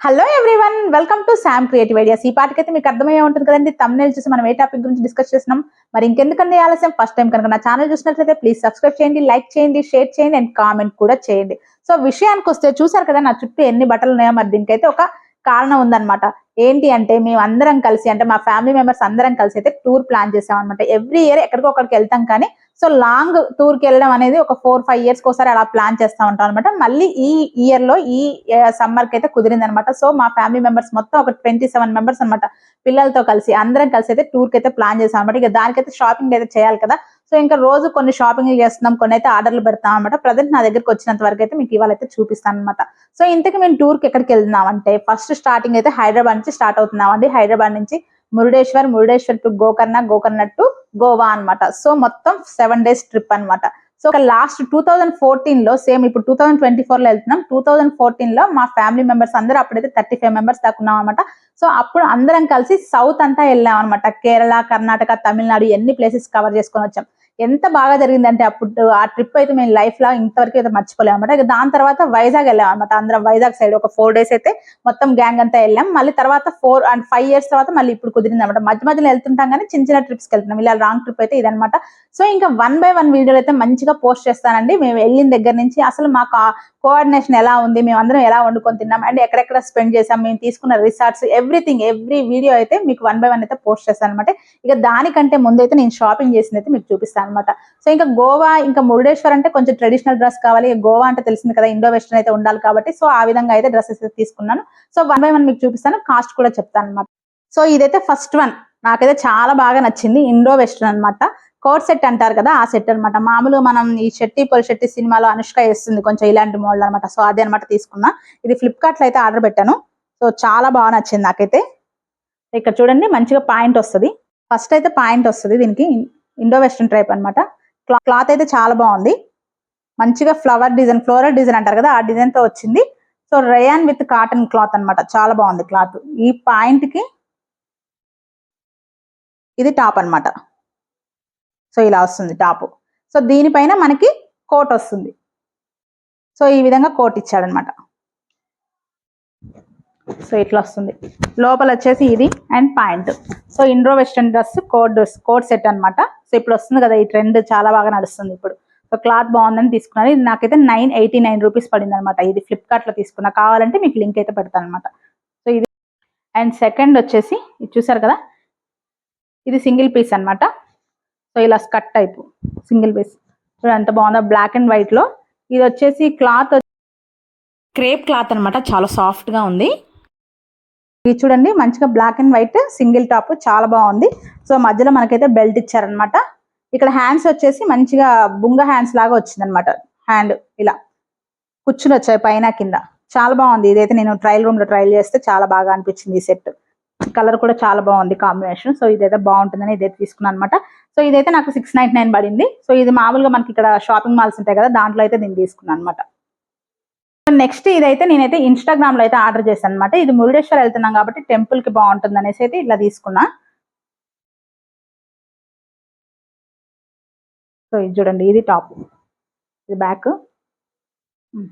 Hello everyone welcome to Sam creative ideas ఈ పాటికైతే మీకు అర్థమయ్యే ఉంటుంది కదండి. తమ్నేల్ చూసి మనం ఏ టాపిక్ గురించి డిస్కస్ చేస్తున్నాం? మరి ఇంకెందుకండి ఆలస్యం? ఫస్ట్ టైం కనుక నా ఛానల్ చూసినట్లయితే ప్లీజ్ సబ్స్క్రైబ్ చేయండి లైక్ చేయండి షేర్ చేయండి అండ్ కామెంట్ కూడా చేయండి. సో విషయానికి వస్తే చూసారు కదా నా చుట్టూ ఎన్ని బట్టలు ఉన్నాయో మరి దీనికైతే ఒక కారణం ఉందన్నమాట. ఏంటి అంటే మేము అందరం కలిసి అంటే మా ఫ్యామిలీ మెంబర్స్ అందరం కలిసి అయితే టూర్ ప్లాన్ చేసాం అనమాట ఎవ్రీ ఇయర్ ఎక్కడికో అక్కడికి వెళ్తాం కానీ సో లాంగ్ టూర్కి వెళ్ళడం అనేది ఒక ఫోర్ ఫైవ్ ఇయర్స్ ఒకసారి అలా ప్లాన్ చేస్తా ఉంటాం అనమాట మళ్ళీ ఈ ఇయర్లో ఈ సమ్మర్కి అయితే కుదిరింది అనమాట సో మా ఫ్యామిలీ మెంబర్స్ మొత్తం ఒక ట్వంటీ సెవెన్ మెంబర్స్ అనమాట పిల్లలతో కలిసి అందరం కలిసి అయితే టూర్కి అయితే ప్లాన్ చేసాం అనమాట ఇక దానికైతే షాపింగ్ అయితే చేయాలి కదా. సో ఇంకా రోజు కొన్ని షాపింగ్ చేస్తున్నాం కొన్ని అయితే ఆర్డర్లు పెడతాం అనమాట ప్రజెంట్ నా దగ్గరికి వచ్చినంత వరకు అయితే మీకు ఇవాళ అయితే చూపిస్తాను అనమాట సో ఇంతకు మేము టూర్కి ఎక్కడికి వెళ్తున్నాం అంటే ఫస్ట్ స్టార్టింగ్ అయితే హైదరాబాద్ నుంచి స్టార్ట్ అవుతున్నాం అండి హైదరాబాద్ నుంచి మురుడేశ్వర్ మురుడేశ్వర్ టు గోకర్ణ గోకర్ణ టు గోవా అన్నమాట. సో మొత్తం సెవెన్ డేస్ ట్రిప్ అన్నమాట. సో లాస్ట్ టూ థౌజండ్ ఫోర్టీన్లో సేమ్ ఇప్పుడు టూ థౌసండ్ ట్వంటీ ఫోర్లో వెళ్తున్నాం. టూ థౌసండ్ ఫోర్టీన్లో మా ఫ్యామిలీ మెంబర్స్ అందరూ అప్పుడైతే థర్టీ ఫైవ్ మెంబర్స్ దాకా ఉన్నాం అనమాట సో అప్పుడు అందరం కలిసి సౌత్ అంతా వెళ్ళాం అనమాట కేరళ కర్ణాటక తమిళనాడు ఎన్ని ప్లేసెస్ కవర్ చేసుకొని వచ్చాం. ఎంత బాగా జరిగిందంటే అప్పుడు ఆ ట్రిప్ అయితే మేము లైఫ్ లా ఇంతవరకు అయితే మర్చిపోలేము అనమాట దాని తర్వాత వైజాగ్ వెళ్ళాం అనమాట అందరం వైజాగ్ సైడ్ ఒక ఫోర్ డేస్ అయితే మొత్తం గ్యాంగ్ అంతా వెళ్ళాం. మళ్ళీ తర్వాత ఫోర్ అండ్ ఫైవ్ ఇయర్స్ తర్వాత మళ్ళీ ఇప్పుడు కుదిరింది అనమాట మధ్య మధ్యలో వెళ్తుంటాం కానీ చిన్న చిన్న ట్రిప్స్కి వెళ్తున్నాం. ఇలా లాంగ్ ట్రిప్ అయితే ఇదనమాట సో ఇంకా వన్ బై వన్ వీడియోలు అయితే మంచిగా పోస్ట్ చేస్తానండి. మేము వెళ్ళిన దగ్గర నుంచి అసలు మాకు కోఆర్డినేషన్ ఎలా ఉంది మేము అందరం ఎలా వండుకొని తిన్నాం అండ్ ఎక్కడెక్కడ స్పెండ్ చేసాం మేము తీసుకున్న రిసార్ట్స్ ఎవ్రీథింగ్ ఎవ్రీ వీడియో అయితే మీకు వన్ బై వన్ అయితే పోస్ట్ చేస్తాను అనమాట ఇక దానికంటే ముందు అయితే నేను షాపింగ్ చేసింది అయితే మీకు చూపిస్తాను. అనమాట సో ఇంకా గోవా ఇంకా మురుడేశ్వర్ అంటే కొంచెం ట్రెడిషనల్ డ్రెస్ కావాలి. గోవా అంటే తెలిసింది కదా ఇండో వెస్టర్న్ అయితే ఉండాలి కాబట్టి. సో ఆ విధంగా అయితే డ్రెస్సెస్ తీసుకున్నాను. సో వన్ బై వన్ మీకు చూపిస్తాను. కాస్ట్ కూడా చెప్తాను అనమాట సో ఇదైతే ఫస్ట్ వన్ నాకైతే చాలా బాగా నచ్చింది ఇండో వెస్టర్న్ అన్నమాట. కోట్ సెట్ అంటారు కదా ఆ సెట్ అన్నమాట. మామూలు మనం ఈ శెట్టి పొలిశెట్టి సినిమాలో అనుష్క వేస్తుంది కొంచెం ఇలాంటి మోడల్ అన్నమాట. సో అదే అనమాట తీసుకున్నా. ఇది ఫ్లిప్కార్ట్లో అయితే ఆర్డర్ పెట్టాను. సో చాలా బాగా నచ్చింది నాకైతే. ఇక్కడ చూడండి మంచిగా పాయింట్ వస్తుంది. ఫస్ట్ అయితే పాయింట్ వస్తుంది దీనికి. ఇండో వెస్ట్రన్ టైప్ అన్నమాట క్లాత్ అయితే చాలా బాగుంది. మంచిగా ఫ్లవర్ డిజైన్ ఫ్లోరల్ డిజైన్ అంటారు కదా ఆ డిజైన్తో వచ్చింది. So rayon with cotton cloth అన్నమాట. చాలా బాగుంది క్లాత్ ఈ పాయింట్కి ఇది టాప్ అన్నమాట. సో ఇలా వస్తుంది టాప్ సో దీనిపైన మనకి కోట్ వస్తుంది. సో ఈ విధంగా కోట్ ఇచ్చాడనమాట సో ఇట్లా వస్తుంది. లోపల వచ్చేసి ఇది and pant. So Indo western dress coat code coat set అన్నమాట. సో ఇప్పుడు వస్తుంది కదా ఈ ట్రెండ్ చాలా బాగా నడుస్తుంది ఇప్పుడు. సో క్లాత్ బాగుందని తీసుకున్నాను. ఇది నాకైతే నైన్ ఎయిటీ నైన్ రూపీస్ పడింది అనమాట ఇది ఫ్లిప్కార్ట్లో తీసుకున్నా. కావాలంటే మీకు లింక్ అయితే పెడతాను అనమాట సో ఇది అండ్ సెకండ్ వచ్చేసి ఇది చూసారు కదా? ఇది సింగిల్ పీస్ అన్నమాట. సో ఇలా స్కట్ టైప్ సింగిల్ పీస్. చూడండి ఎంత బాగుందో బ్లాక్ అండ్ వైట్లో ఇది వచ్చేసి క్లాత్ క్రేప్ క్లాత్ అన్నమాట. చాలా సాఫ్ట్గా ఉంది. ఇది చూడండి మంచిగా black and white single top చాలా బాగుంది. సో మధ్యలో మనకైతే బెల్ట్ ఇచ్చారనమాట ఇక్కడ హ్యాండ్స్ వచ్చేసి మంచిగా బుంగ హ్యాండ్స్ లాగా వచ్చింది అనమాట హ్యాండ్ ఇలా కూర్చుని వచ్చాయి పైన కింద. చాలా బాగుంది. ఇదైతే నేను ట్రయల్ రూమ్లో ట్రయల్ చేస్తే చాలా బాగా అనిపించింది ఈ సెట్ కలర్ కూడా చాలా బాగుంది కాంబినేషన్ సో ఇదైతే బాగుంటుందని ఇదైతే తీసుకున్నాను అనమాట సో ఇదైతే నాకు సిక్స్ నైన్ పడింది. సో ఇది మామూలుగా మనకి ఇక్కడ షాపింగ్ మాల్స్ ఉంటాయి కదా దాంట్లో అయితే నేను తీసుకున్నాను అనమాట నెక్స్ట్ ఇదైతే నేనైతే ఇన్స్టాగ్రామ్లో అయితే ఆర్డర్ చేశాను అనమాట ఇది మురుడేశ్వర్ వెళ్తున్నాం కాబట్టి టెంపుల్కి బాగుంటుంది అనేసి అయితే ఇట్లా తీసుకున్నా. సో ఇది చూడండి ఇది టాప్ ఇది బ్యాక్ hmm.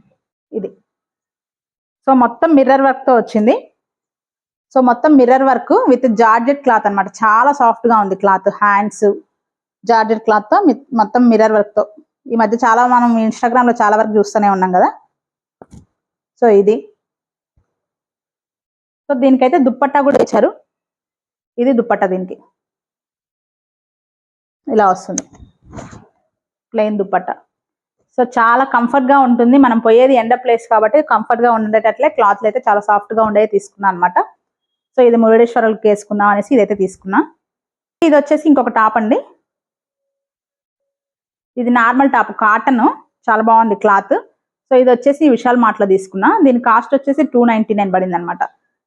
ఇది. సో మొత్తం మిర్రర్ వర్క్తో వచ్చింది. సో మొత్తం mirror work with georgette cloth అన్నమాట. చాలా సాఫ్ట్గా ఉంది క్లాత్ హ్యాండ్స్ జార్జెట్ క్లాత్తో మొత్తం మిర్రర్ వర్క్తో. ఈ మధ్య చాలా మనం ఇన్స్టాగ్రామ్లో చాలా వరకు చూస్తూనే ఉన్నాం కదా. సో ఇది. సో దీనికైతే దుప్పట్టా కూడా ఇచ్చారు ఇది దుప్పట్టా దీనికి. ఇలా వస్తుంది. ప్లెయిన్ దుప్పట్టా. సో చాలా కంఫర్ట్గా ఉంటుంది. మనం పోయేది ఎండ ప్లేస్ కాబట్టి కంఫర్ట్గా ఉండేటట్లే క్లాత్లు అయితే చాలా సాఫ్ట్గా ఉండేవి తీసుకున్నాను అనమాట సో ఇది మురుడేశ్వరులకు వేసుకుందాం అనేసి ఇదైతే తీసుకున్నా. ఇది వచ్చేసి ఇంకొక టాప్ అండి. ఇది నార్మల్ టాప్ కాటన్ చాలా బాగుంది క్లాత్ సో ఇది వచ్చేసి విశాల్ మార్ట్లో తీసుకున్నా. దీని కాస్ట్ వచ్చేసి టూ నైన్టీ నైన్ పడింది అనమాట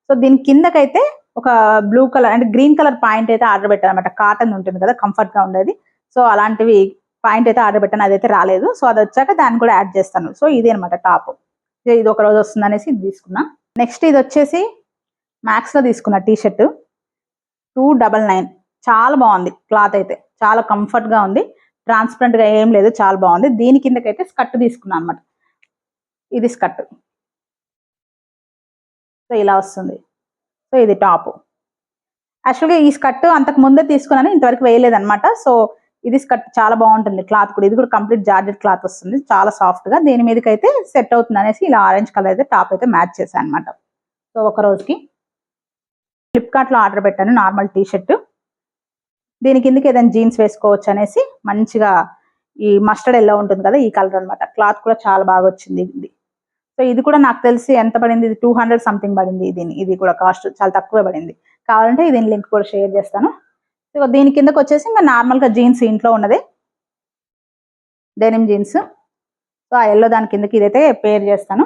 సో దీని కిందకైతే ఒక బ్లూ కలర్ అంటే గ్రీన్ కలర్ పాయింట్ అయితే ఆర్డర్ పెట్టాను అనమాట కాటన్ ఉంటుంది కదా కంఫర్ట్గా ఉండేది. సో అలాంటివి పాయింట్ అయితే ఆర్డర్ పెట్టాను అదైతే రాలేదు. సో అది వచ్చాక దాన్ని కూడా యాడ్ చేస్తాను. సో ఇది అనమాట టాప్ ఇది ఒక రోజు వస్తుంది అనేసి ఇది తీసుకున్నా. నెక్స్ట్ ఇది వచ్చేసి మ్యాక్స్లో తీసుకున్న T shirt two double nine చాలా బాగుంది క్లాత్ అయితే. చాలా కంఫర్ట్గా ఉంది. ట్రాన్స్పరెంట్గా ఏం లేదు చాలా బాగుంది. దీని కిందకైతే స్కర్ట్ తీసుకున్నాను అనమాట ఇది స్కర్ట్. సో ఇలా వస్తుంది. సో ఇది టాప్. యాక్చువల్గా ఈ స్కర్ట్ అంతకు ముందే తీసుకున్నాను ఇంతవరకు వేయలేదన్నమాట. సో ఇది స్కర్ట్ చాలా బాగుంటుంది క్లాత్ కూడా. ఇది కూడా కంప్లీట్ జార్జెట్ క్లాత్ వస్తుంది చాలా సాఫ్ట్గా దీని మీదకి అయితే సెట్ అవుతుంది అనేసి ఇలా ఆరెంజ్ కలర్ అయితే టాప్ అయితే మ్యాచ్ చేశాను అనమాట సో ఒక రోజుకి ఫ్లిప్కార్ట్లో ఆర్డర్ పెట్టాను నార్మల్ టీ షర్ట్ దీని కిందకి ఏదైనా జీన్స్ వేసుకోవచ్చు అనేసి మంచిగా ఈ మస్టర్డ్ ఎల్లో ఉంటుంది కదా ఈ కలర్ అన్నమాట. క్లాత్ కూడా చాలా బాగా వచ్చింది ఇది. సో ఇది కూడా నాకు తెలిసి ఎంత పడింది? ఇది టూ హండ్రెడ్ సంథింగ్ పడింది దీని. ఇది కూడా కాస్ట్ చాలా తక్కువే పడింది. కావాలంటే దీని లింక్ కూడా షేర్ చేస్తాను. సో దీని కిందకి వచ్చేసి ఇంకా నార్మల్గా జీన్స్ ఇంట్లో ఉన్నది. డెనిమ్ జీన్స్ సో ఆ ఎల్లో దాని కిందకి ఇదైతే పేర్ చేస్తాను.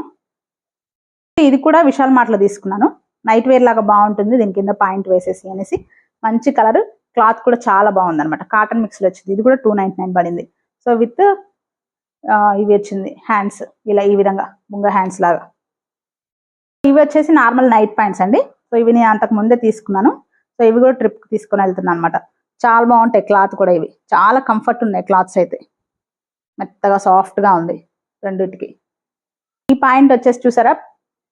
ఇది కూడా విశాల్ మార్ట్లో తీసుకున్నాను. నైట్ వేర్ లాగా బాగుంటుంది. దీని కింద పాయింట్ వేసేసి అనేసి. మంచి కలర్. క్లాత్ కూడా చాలా బాగుంది అనమాట కాటన్ మిక్స్లో వచ్చింది. ఇది కూడా టూ నైన్టీ నైన్ పడింది. సో విత్ ఇవి వచ్చింది హ్యాండ్స్ ఇలా ఈ విధంగా బుంగ హ్యాండ్స్ లాగా. ఇవి వచ్చేసి నార్మల్ నైట్ పాయింట్స్ అండి. సో ఇవి నేను అంతకు ముందే తీసుకున్నాను. సో ఇవి కూడా ట్రిప్ తీసుకొని వెళ్తున్నాను అనమాట చాలా బాగుంటాయి క్లాత్ కూడా ఇవి. చాలా కంఫర్ట్ ఉన్నాయి క్లాత్స్ అయితే. మెత్తగా సాఫ్ట్గా ఉంది రెండింటికి. ఈ పాయింట్ వచ్చేసి చూసారా?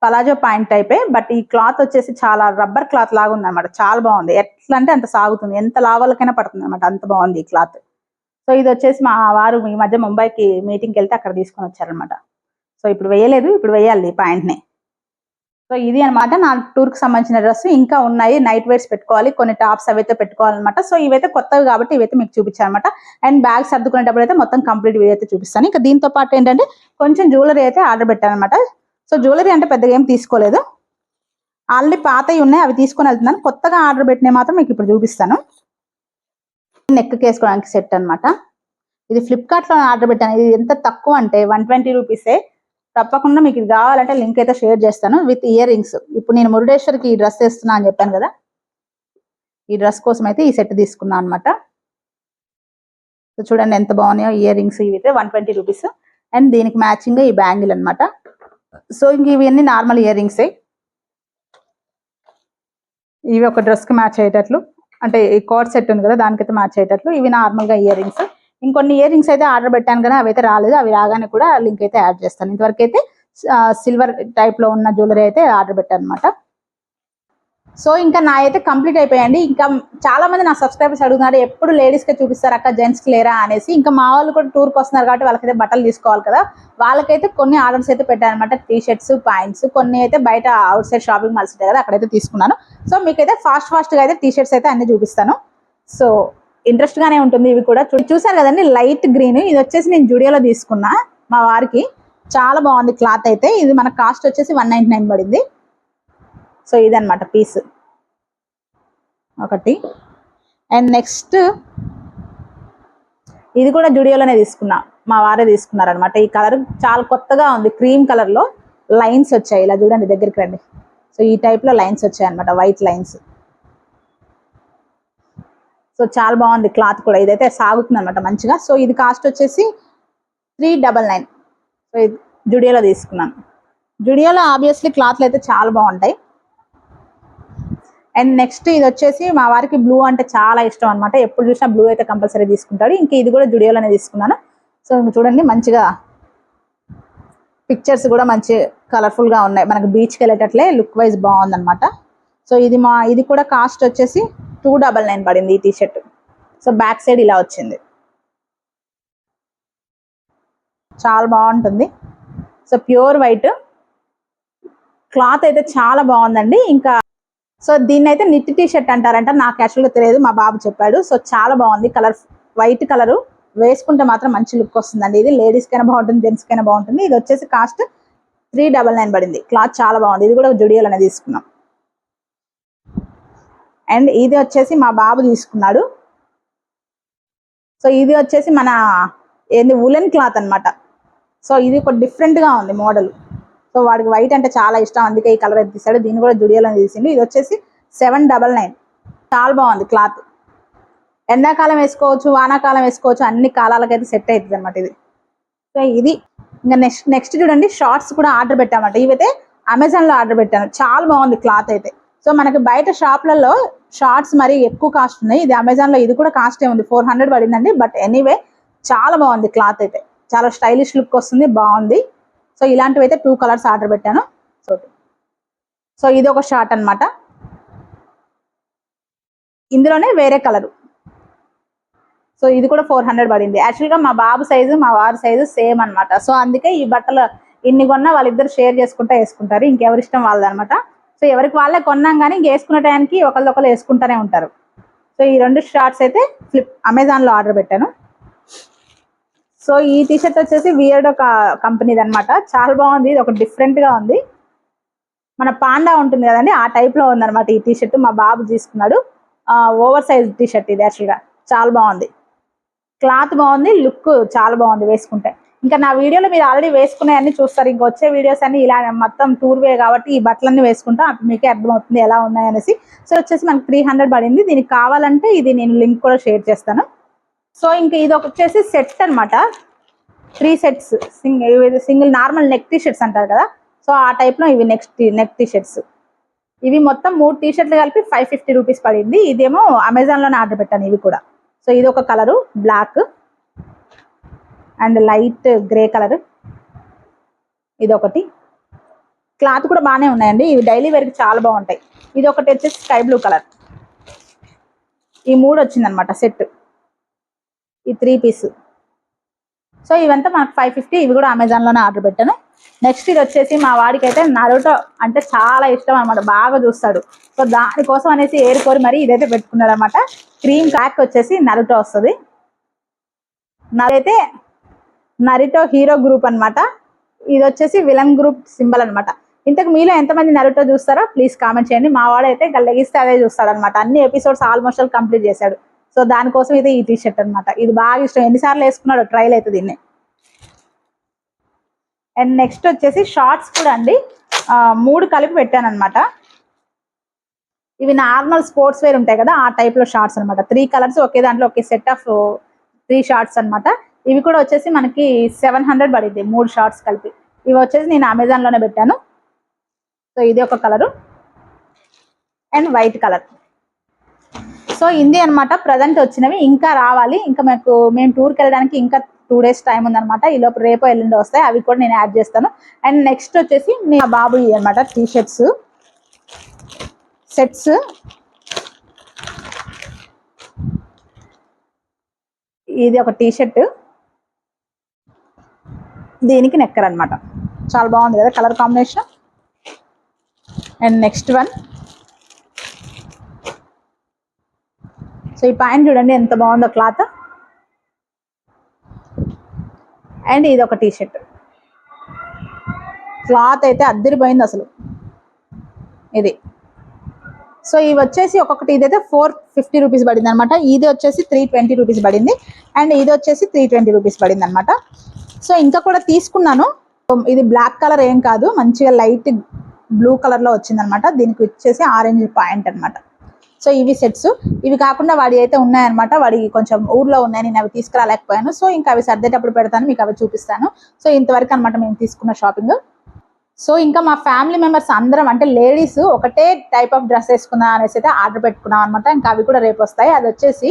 పలాజో పాయింట్ టైపే బట్ ఈ క్లాత్ వచ్చేసి చాలా రబ్బర్ క్లాత్ లాగా ఉంది అనమాట చాలా బాగుంది. ఎట్లా అంటే అంత సాగుతుంది. ఎంత లావాలకైనా పడుతుంది అనమాట అంత బాగుంది ఈ క్లాత్ సో ఇది వచ్చేసి మా వారు ఈ మధ్య ముంబైకి మీటింగ్కి వెళ్తే అక్కడ తీసుకొని వచ్చారనమాట సో ఇప్పుడు వేయలేదు ఇప్పుడు వేయాలి ఈ పాయింట్ని సో ఇది అనమాట నా టూర్కి సంబంధించిన డ్రెస్ ఇంకా ఉన్నాయి నైట్ వేర్స్ పెట్టుకోవాలి కొన్ని టాప్స్ అవైతే పెట్టుకోవాలన్నమాట. సో ఇవైతే కొత్తవి కాబట్టి ఇవైతే మీకు చూపించాను అనమాట అండ్ బ్యాగ్ సర్దుకునేటప్పుడు అయితే మొత్తం కంప్లీట్ వీడియో అయితే చూపిస్తాను. ఇంకా దీంతో పాటు ఏంటంటే కొంచెం జ్యువెలరీ అయితే ఆర్డర్ పెట్టాను అనమాట సో జ్యువెలరీ అంటే పెద్దగా ఏం తీసుకోలేదు. ఆల్రెడీ పాతవి ఉన్నాయి అవి తీసుకొని వెళ్తున్నాను. కొత్తగా ఆర్డర్ పెట్టినవి మాత్రం మీకు ఇప్పుడు చూపిస్తాను. నెక్ వేసుకోవడానికి సెట్ అన్నమాట. ఇది ఫ్లిప్కార్ట్లో ఆర్డర్ పెట్టాను. ఇది ఎంత తక్కువ అంటే వన్ ట్వంటీ రూపీసే. తప్పకుండా మీకు ఇది కావాలంటే లింక్ అయితే షేర్ చేస్తాను విత్ ఇయర్ రింగ్స్. ఇప్పుడు నేను మురుడేశ్వర్కి ఈ డ్రెస్ వేస్తున్నా అని చెప్పాను కదా. ఈ డ్రెస్ కోసం అయితే ఈ సెట్ తీసుకున్నాను అనమాట సో చూడండి ఎంత బాగున్నాయో ఇయర్ రింగ్స్ ఇవి అయితే వన్ ట్వంటీ రూపీస్. అండ్ దీనికి మ్యాచింగ్ ఈ బ్యాంగిల్ అన్నమాట. సో ఇంక ఇవన్నీ నార్మల్ ఇయర్ రింగ్సే. ఇవి ఒక డ్రెస్కి మ్యాచ్ అయ్యేటట్లు. అంటే ఈ కార్డ్ సెట్ ఉంది కదా దానికైతే మ్యాచ్ అయ్యేటట్లు. ఇవి నార్మల్గా ఇయర్ రింగ్స్ ఇంకొన్ని ఇయర్ రింగ్స్ అయితే ఆర్డర్ పెట్టాను కానీ అవి అయితే రాలేదు. అవి రాగానే కూడా లింక్ అయితే యాడ్ చేస్తాను. ఇంతవరకు అయితే సిల్వర్ టైప్లో ఉన్న జ్యువెలరీ అయితే ఆర్డర్ పెట్టాను అనమాట సో ఇంకా నా అయితే కంప్లీట్ అయిపోయాయండి. ఇంకా చాలా మంది నా సబ్స్క్రైబర్స్ అడుగుతున్నారు ఎప్పుడు లేడీస్కి చూపిస్తారు అక్క జెంట్స్కి లేరా అనేసి. ఇంకా మా వాళ్ళు కూడా టూర్కి వస్తున్నారు కాబట్టి వాళ్ళకైతే బట్టలు తీసుకోవాలి కదా. వాళ్ళకైతే కొన్ని ఆర్డర్స్ అయితే పెట్టాను అనమాట టీ షర్ట్స్ పాయింట్స్ కొన్ని అయితే బయట అవుట్ సైడ్ షాపింగ్ మాల్స్ ఉంటాయి కదా అక్కడైతే తీసుకున్నాను. సో మీకైతే ఫాస్ట్ ఫాస్ట్గా అయితే టీ షర్ట్స్ అయితే అన్ని చూపిస్తాను. సో ఇంట్రెస్ట్ గానే ఉంటుంది ఇవి కూడా. చూసారు కదండి లైట్ గ్రీన్ ఇది వచ్చేసి నేను జుడియోలో తీసుకున్నా మా వారికి. చాలా బాగుంది క్లాత్ అయితే. ఇది మన కాస్ట్ వచ్చేసి వన్ నైన్టీ నైన్ పడింది. సో ఇదనమాట పీస్. ఒకటి. అండ్ నెక్స్ట్ ఇది కూడా జుడియోలోనే తీసుకున్నా. మా వారే తీసుకున్నారనమాట ఈ కలర్ చాలా కొత్తగా ఉంది. క్రీమ్ కలర్లో లైన్స్ వచ్చాయి. ఇలా చూడండి దగ్గరికి రండి. సో ఈ టైప్లో లైన్స్ వచ్చాయి అనమాట వైట్ లైన్స్. సో చాలా బాగుంది క్లాత్ కూడా. ఇదైతే సాగుతుంది అనమాట మంచిగా. సో ఇది కాస్ట్ వచ్చేసి త్రీ డబల్ నైన్. సో ఇది జుడియోలో తీసుకున్నాను. జుడియోలో ఆబ్వియస్లీ క్లాత్లు అయితే చాలా బాగుంటాయి. అండ్ నెక్స్ట్ ఇది వచ్చేసి మా వారికి బ్లూ అంటే చాలా ఇష్టం అనమాట ఎప్పుడు చూసినా బ్లూ అయితే కంపల్సరీ తీసుకుంటాడు. ఇంకా ఇది కూడా జుడియోలోనే తీసుకున్నాను. సో ఇంక చూడండి మంచిగా పిక్చర్స్ కూడా మంచి కలర్ఫుల్గా ఉన్నాయి. మనకి బీచ్కి వెళ్ళేటట్లే లుక్ వైజ్ బాగుందన్నమాట. సో ఇది మా ఇది కూడా కాస్ట్ వచ్చేసి టూ డబల్ నైన్ పడింది ఈ టీషర్ట్ సో బ్యాక్ సైడ్ ఇలా వచ్చింది. చాలా బాగుంటుంది. సో ప్యూర్ వైట్ క్లాత్ అయితే చాలా బాగుందండి. ఇంకా సో దీన్ని అయితే నిట్ టీ షర్ట్ అంటారంట. నాకు యాక్చువల్గా తెలియదు మా బాబు చెప్పాడు. సో చాలా బాగుంది. కలర్ వైట్ కలర్ వేసుకుంటే మాత్రం మంచి లుక్ వస్తుందండి. ఇది లేడీస్ కైనా బాగుంటుంది జెంట్స్ కైనా బాగుంటుంది. ఇది వచ్చేసి కాస్ట్ త్రీ డబల్ నైన్ పడింది. క్లాత్ చాలా బాగుంది. ఇది కూడా జుడియోలోనే తీసుకున్నాం. అండ్ ఇది వచ్చేసి మా బాబు తీసుకున్నాడు. సో ఇది వచ్చేసి మన ఏంది ఉలెన్ క్లాత్ అన్నమాట. సో ఇది ఒక డిఫరెంట్గా ఉంది మోడల్. సో వాడికి వైట్ అంటే చాలా ఇష్టం. అందుకే ఈ కలర్ అయితే తీసాడు. దీన్ని కూడా జుడియోలో తీసిండు. ఇది వచ్చేసి సెవెన్ డబల్ నైన్. చాలా బాగుంది క్లాత్. ఎండాకాలం వేసుకోవచ్చు వానాకాలం వేసుకోవచ్చు అన్ని కాలాలకైతే సెట్ అవుతుంది అనమాట ఇది. సో ఇది. ఇంకా నెక్స్ట్ నెక్స్ట్ చూడండి షార్ట్స్ కూడా ఆర్డర్ పెట్టామంట ఇవైతే అమెజాన్లో ఆర్డర్ పెట్టాను. చాలా బాగుంది క్లాత్ అయితే. సో మనకి బయట షాప్లలో షార్ట్స్ మరి ఎక్కువ కాస్ట్ ఉన్నాయి. ఇది అమెజాన్లో ఇది కూడా కాస్ట్ ఉంది. ఫోర్ హండ్రెడ్ పడిందండి. బట్ ఎనీవే చాలా బాగుంది క్లాత్ అయితే. చాలా స్టైలిష్ లుక్ వస్తుంది. బాగుంది. సో ఇలాంటివి అయితే టూ కలర్స్ ఆర్డర్ పెట్టాను. సో సో ఇది ఒక షార్ట్ అన్నమాట. ఇందులోనే వేరే కలరు సో ఇది కూడా ఫోర్ హండ్రెడ్ పడింది. యాక్చువల్గా మా బాబు సైజు మా వారి సైజు సేమ్ అన్నమాట. సో అందుకే ఈ బట్టలు ఇన్ని కొన్నా వాళ్ళిద్దరు షేర్ చేసుకుంటా వేసుకుంటారు. ఇంకెవరి ఇష్టం వాళ్ళదనమాట సో ఎవరికి వాళ్ళే కొన్నాం కానీ ఇంక వేసుకునే టైంకి ఒకరిదొకరు వేసుకుంటూనే ఉంటారు. సో ఈ రెండు షార్ట్స్ అయితే ఫ్లిప్ అమెజాన్లో ఆర్డర్ పెట్టాను. సో ఈ టీషర్ట్ వచ్చేసి వియర్డో కంపెనీది అనమాట చాలా బాగుంది. ఇది ఒక డిఫరెంట్గా ఉంది. మన పాండా ఉంటుంది కదండి ఆ టైప్లో ఉందన్నమాట ఈ టీషర్ట్ మా బాబు తీసుకున్నాడు. ఓవర్ సైజ్ టీషర్ట్ ఇది యాక్చువల్గా చాలా బాగుంది. క్లాత్ బాగుంది లుక్ చాలా బాగుంది వేసుకుంటే. ఇంకా నా వీడియోలో మీరు ఆల్రెడీ వేసుకున్నాయన్నీ చూస్తారు. ఇంకా వచ్చే వీడియోస్ అన్ని ఇలా మొత్తం టూర్ వే కాబట్టి ఈ బట్టలన్నీ వేసుకుంటాం అప్పుడు మీకే అర్థమవుతుంది ఎలా ఉన్నాయనేసి. సో వచ్చేసి మనకి త్రీ హండ్రెడ్ పడింది. దీనికి కావాలంటే ఇది నేను లింక్ కూడా షేర్ చేస్తాను. సో ఇంకా ఇది ఒక వచ్చేసి సెట్ అనమాట three sets single single normal neck T shirts అంటారు కదా. సో ఆ టైప్లో ఇవి నెక్స్ట్ నెక్ టీ షర్ట్స్ ఇవి మొత్తం మూడు టీ షర్ట్లు కలిపి ఫైవ్ ఫిఫ్టీ రూపీస్ పడింది. ఇదేమో అమెజాన్లోనే ఆర్డర్ పెట్టాను ఇవి కూడా. సో ఇది ఒక colour black and light grey colour ఇది ఒకటి. క్లాత్ కూడా బాగానే ఉన్నాయండి. ఇవి డైలీ వేర్కి చాలా బాగుంటాయి. ఇది ఒకటి వచ్చేసి స్కై బ్లూ కలర్ ఈ మూడు వచ్చిందనమాట సెట్ ఈ త్రీ పీస్ సో ఇవంతా మనకు ఫైవ్ ఫిఫ్టీ ఇవి కూడా అమెజాన్లోనే ఆర్డర్ పెట్టాను. నెక్స్ట్ ఇది వచ్చేసి మా వాడికి అయితే నరుటో అంటే చాలా ఇష్టం అనమాట బాగా చూస్తాడు. సో దానికోసం అనేసి ఏరుకోరి మరి ఇదైతే పెట్టుకున్నాడు అనమాట క్రీమ్ ప్యాక్ వచ్చేసి నరుటో వస్తుంది. నరైతే నరిటో హీరో గ్రూప్ అన్నమాట. ఇది వచ్చేసి విలన్ గ్రూప్ సింబల్ అన్నమాట. ఇంతకు మీలో ఎంతమంది నరుటో చూస్తారో ప్లీజ్ కామెంట్ చేయండి. మా వాడైతే గల్లగిస్తే లెగిస్తే అదే చూస్తాడు అనమాట అన్ని ఎపిసోడ్స్ ఆల్మోస్ట్ కంప్లీట్ చేశాడు. సో దానికోసం ఇది ఈ టీ షర్ట్ అనమాట ఇది బాగా ఇష్టం. ఎన్నిసార్లు వేసుకున్నాడు ట్రైల్ అయితే దీన్ని. అండ్ నెక్స్ట్ వచ్చేసి షార్ట్స్ కూడా అండి. మూడు కలిపి పెట్టాను అనమాట ఇవి నార్మల్ స్పోర్ట్స్ వేర్ ఉంటాయి కదా ఆ టైప్లో షార్ట్స్ అనమాట త్రీ కలర్స్ ఒకే దాంట్లో ఒకే సెట్ ఆఫ్ త్రీ షార్ట్స్ అన్నమాట. ఇవి కూడా వచ్చేసి మనకి సెవెన్ హండ్రెడ్ పడింది మూడు షార్ట్స్ కలిపి. ఇవి వచ్చేసి నేను అమెజాన్లోనే పెట్టాను. సో ఇది ఒక colour and white colour so ఇంది అన్నమాట ప్రజెంట్ వచ్చినవి ఇంకా రావాలి. ఇంకా మాకు మేము టూర్కి వెళ్ళడానికి ఇంకా టూ డేస్ టైం ఉందనమాట ఈ లోపు రేపు ఎల్లుండి వస్తాయి. అవి కూడా నేను యాడ్ చేస్తాను. అండ్ నెక్స్ట్ వచ్చేసి మీ బాబు అనమాట టీ షర్ట్స్ సెట్స్ ఇది ఒక టీ షర్ట్ దీనికి నెక్కర్ అన్నమాట. చాలా బాగుంది కదా colour combination and next one so ఈ పాయింట్ చూడండి ఎంత బాగుందో క్లాత్. అండ్ ఇది ఒక టీ షర్ట్ క్లాత్ అయితే అద్దరిపోయింది అసలు. ఇది. సో ఇవి వచ్చేసి ఒక్కొక్కటి ఇదైతే ఫోర్ ఫిఫ్టీ రూపీస్ పడింది అనమాట ఇది వచ్చేసి త్రీ ట్వంటీ రూపీస్ పడింది. అండ్ ఇది వచ్చేసి త్రీ ట్వంటీ రూపీస్ పడింది అనమాట సో ఇంకా కూడా తీసుకున్నాను. ఇది బ్లాక్ కలర్ ఏం కాదు. మంచిగా లైట్ బ్లూ కలర్లో వచ్చింది అనమాట దీనికి వచ్చేసి ఆరెంజ్ పాయింట్ అన్నమాట. సో ఇవి సెట్స్ ఇవి కాకుండా వాడి అయితే ఉన్నాయన్నమాట. వాడికి కొంచెం ఊర్లో ఉన్నాయి. నేను అవి తీసుకురాలేకపోయాను. సో ఇంకా అవి సర్దేటప్పుడు పెడతాను. మీకు అవి చూపిస్తాను. సో ఇంతవరకు అనమాట మేము తీసుకున్న షాపింగ్ సో ఇంకా మా ఫ్యామిలీ మెంబర్స్ అందరం అంటే లేడీస్ ఒకటే టైప్ ఆఫ్ డ్రెస్ వేసుకుందాం అనేసి అయితే ఆర్డర్ పెట్టుకున్నాం అనమాట ఇంకా అవి కూడా రేపు వస్తాయి. అది వచ్చేసి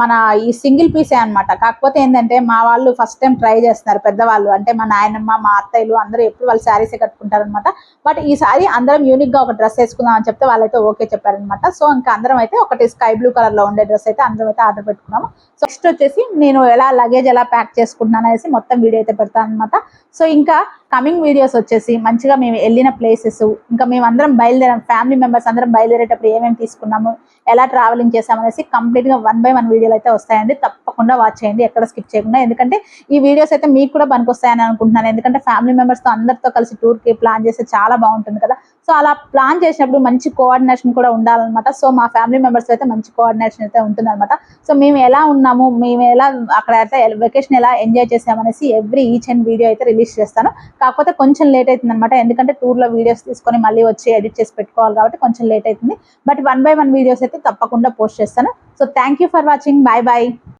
మన ఈ సింగిల్ పీసే అన్నమాట. కాకపోతే ఏంటంటే మా వాళ్ళు ఫస్ట్ టైం ట్రై చేస్తున్నారు పెద్దవాళ్ళు. అంటే మా నాయనమ్మ మా అత్తయ్యలు అందరూ ఎప్పుడు వాళ్ళు శారీసే కట్టుకుంటారు అనమాట బట్ ఈసారి అందరం యూనిక్గా ఒక డ్రెస్ వేసుకుందాం అని చెప్తే వాళ్ళైతే ఓకే చెప్పారనమాట సో ఇంకా అందరం అయితే ఒకటి స్కై బ్లూ కలర్లో ఉండే డ్రెస్ అయితే అందరం అయితే ఆర్డర్ పెట్టుకున్నాము. సో నెక్స్ట్ వచ్చేసి నేను ఎలా లగేజ్ ఎలా ప్యాక్ చేసుకుంటున్నాను అనేసి మొత్తం వీడియో అయితే పెడతాను అనమాట సో ఇంకా కమింగ్ వీడియోస్ వచ్చేసి మంచిగా మేము వెళ్ళిన ప్లేసెస్ ఇంకా మేము అందరం బయలుదేరాం. ఫ్యామిలీ మెంబర్స్ అందరం బయలుదేరేటప్పుడు ఏమేమి తీసుకున్నాము? ఎలా ట్రావెలింగ్ చేసామనేసి కంప్లీట్గా వన్ బై వన్ వీడియోలు అయితే వస్తాయండి. తప్పకుండా వాచ్ చేయండి. ఎక్కడ స్కిప్ చేయకుండా. ఎందుకంటే ఈ వీడియోస్ అయితే మీకు కూడా పనికొస్తాయని అనుకుంటున్నాను. ఎందుకంటే ఫ్యామిలీ మెంబర్స్తో అందరితో కలిసి టూర్కి ప్లాన్ చేస్తే చాలా బాగుంటుంది కదా. సో అలా ప్లాన్ చేసినప్పుడు మంచి కోఆర్డినేషన్ కూడా ఉండాలన్నమాట. సో మా ఫ్యామిలీ మెంబర్స్ అయితే మంచి కోఆర్డినేషన్ అయితే ఉంటుందన్నమాట. సో మేము ఎలా ఉన్నాము? మేము ఎలా అక్కడ అయితే వెకేషన్ ఎలా ఎంజాయ్ చేసామనేసి ఎవ్రీ ఈచ్ అండ్ వీడియో అయితే రిలీజ్ చేస్తాను. కాకపోతే కొంచెం లేట్ అవుతుంది అనమాట ఎందుకంటే టూర్లో వీడియోస్ తీసుకొని మళ్ళీ వచ్చి ఎడిట్ చేసి పెట్టుకోవాలి కాబట్టి కొంచెం లేట్ అవుతుంది. But one by one videos అయితే తప్పకుండా పోస్ట్ చేస్తాను. So thank you for watching bye bye